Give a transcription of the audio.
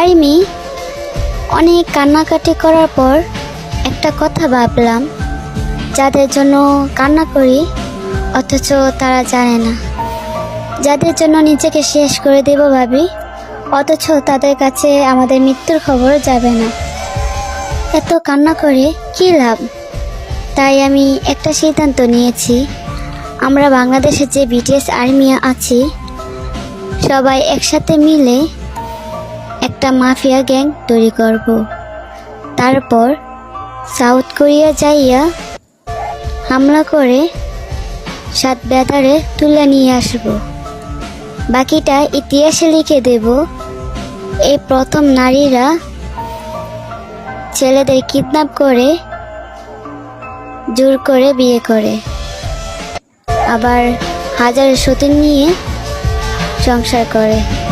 Army অনেক কান্নাকাটি করার পর একটা কথা ভাবলাম, যাদের জন্য কান্না করি, অথচ তারা জানে না। যাদের জন্য নিজেকে শেষ করে দেব ভাবি, অথচ তাদের কাছে আমাদের মৃত্যুর খবর যাবে না। এত কান্না করে কী লাভ? তাই আমি একটা সিদ্ধান্ত নিয়েছি, আমরা বাংলাদেশে যে বিটিএস আর্মি আছি, সবাই একসাথে মিলে একটা মাফিয়া গ্যাং তৈরি করব। তারপর সাউথ কোরিয়া যাইয়া হামলা করে সাত বেতারে তুলে নিয়ে আসব। বাকিটা ইতিহাসে লিখে দেব। এই প্রথম নারীরা ছেলেদের কিডন্যাপ করে, জোর করে বিয়ে করে। আবার হাজার সতীন নিয়ে সংসার করে।